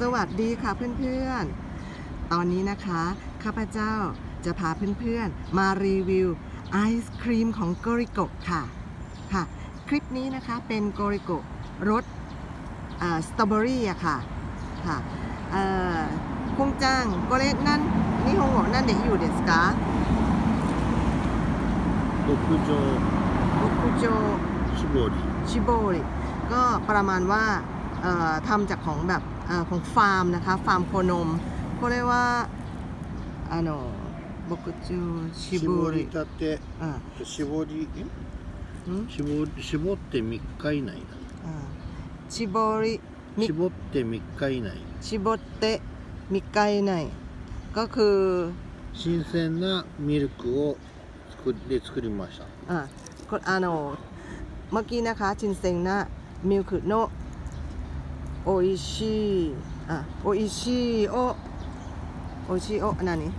สวัสดีค่ะเพื่อนๆ ตอนนี้นะคะ ข้าพเจ้าจะพาเพื่อนๆ มารีวิวไอศครีมของโกริโกะค่ะค่ะ คลิปนี้นะคะเป็นโกริโกะรสสตรอเบอรี่อะค่ะค่ะคงจ้างโกเล็นั่นนี่ฮงโง่นั่นเด็กอยู่เด็กสกาโอคุโจโอคุโจชิโบริชิโบริก็ประมาณว่าทำจากของแบบ ออของฟาร์มนะคะ ฟาร์มโคนมเขาเรียกว่าあの牧場絞絞りりたてอ่า 絞りん หืม 絞絞って3日以内だ อ่าชิโบริมิ 絞って3日以内 ชิโบเตะมิไกไนก็คือ 新鮮なミルクを作で作りました อ่าคนอาโนเมื่อกี้นะคะชินเซ็งนะมิลคุโนะโ ออิชิอ่ะโออิชิโอโออิชิโออันนั้นนี่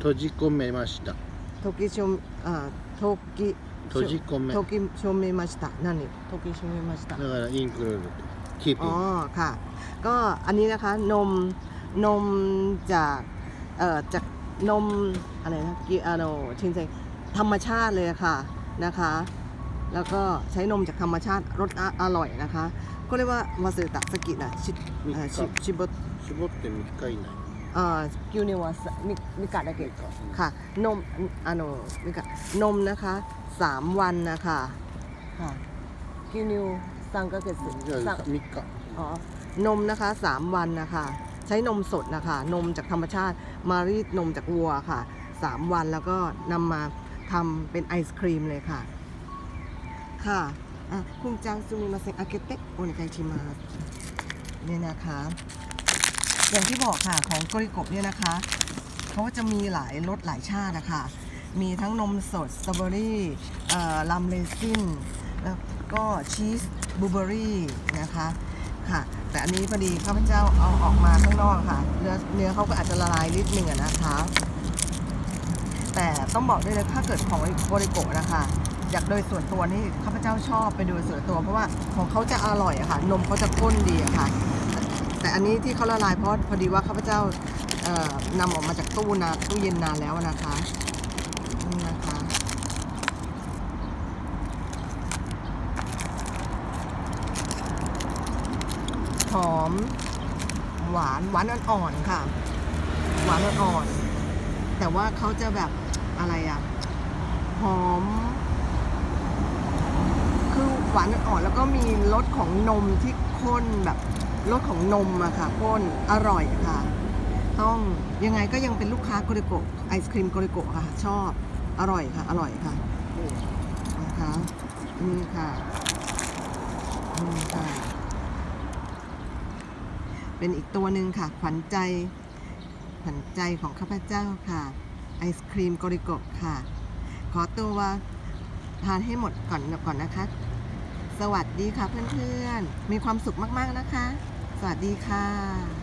閉じ込めました トキションあトキ閉じ込めトキションめました何トキションめましただからインクルールとキープ อ๋อค่ะ ก็อันนี้นะคะนมนมจากเอ่อจากนมอะไรนะกิอาโนชินเซธรรมชาติเลยค่ะนะคะ แล้วก็ใช้นมจากธรรมชาติรสอะอร่อยนะคะ ก็เรียกว่ามาสึตะสกินะชิเอ่อชิชิบะ 絞って3日以内 เอ่อกิวเนวาสมิมิกะดาเกะ ค่ะนมอ่าโนมิกะนมนะคะสามวันนะคะค่ะกิวนิวซังก็เกสึ じゃ ซัง あ3日 อ๋อนมนะคะสามวันนะคะ ใช้นมสดนะคะ นมจากธรรมชาติมารีดนมจากวัวค่ะสามวันแล้วก็นำมาทำเป็นไอศครีมเลยค่ะ ค่ะ อะคุณจังซูมิมาเซงอาเกเตะโอเนไกชิมาเนี่ยนะคะ อย่างที่บอกค่ะของโกริกะเนี่ยนะคะเขาจะมีหลายรสหลายชาตินะคะมีทั้งนมสดสตรอเบอรี่ลัมเรซินแล้วก็ชีสบลูเบอรี่นะคะค่ะ แต่อันนี้พอดีข้าพเจ้าเอาออกมาข้างนอกค่ะ เนื้อเนื้อเขาก็อาจจะละลายนิดนึงนะคะ แต่ต้องบอกด้วยเลยถ้าเกิดของโกริโกะนะคะ อยากโดยส่วนตัวนี่ข้าพเจ้าชอบไปโดยส่วนตัว เพราะว่าของเขาจะอร่อยอะค่ะ นมเขาจะข้นดีอะค่ะ แต่อันนี้ที่เขาละลายเพราะพอดีว่าข้าพเจ้าเอ่อนำออกมาจากตู้นาตู้เย็นนานแล้วนะคะนี่นะคะหอมหวานหวานอ่อนๆค่ะ หวานอ่อนๆแต่ว่าเขาจะแบบอะไรอะหอม คือ หวานอ่อนแล้วก็มีรสของนมที่ข้นแบบรสของนมอะค่ะข้นอร่อยค่ะ ต้องยังไงก็ยังเป็นลูกค้าโกริโกะไอศครีมโกริโกะค่ะ ชอบอร่อยค่ะ อร่อยค่ะนะคะนี่ค่ะนี่ค่ะ เป็นอีกตัวหนึ่งค่ะ ขวัญใจขวัญใจของข้าพเจ้าค่ะ ไอศครีมโกริโกะค่ะ ขอตัวทานให้หมดก่อนก่อนนะคะ สวัสดีค่ะเพื่อนๆ มีความสุขมากๆนะคะ สวัสดีค่ะ